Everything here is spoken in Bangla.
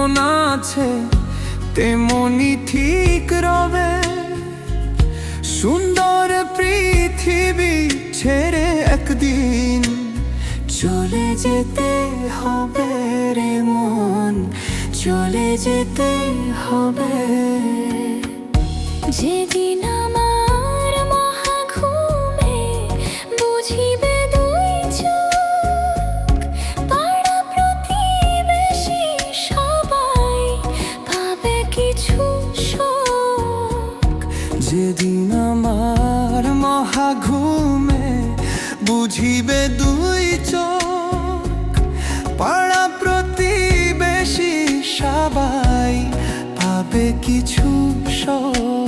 যেমন আছে, তেমনি ঠিক রবে। সুন্দর পৃথিবী ছেড়ে একদিন চলে যেতে হবে রে মন, চলে যেতে হবে। যেদিন যেদিন আমার মহা ঘুমে বুঝিবে দুই চোখ পাড়া প্রতিবেশী সবাই পাবে কিছু শোক।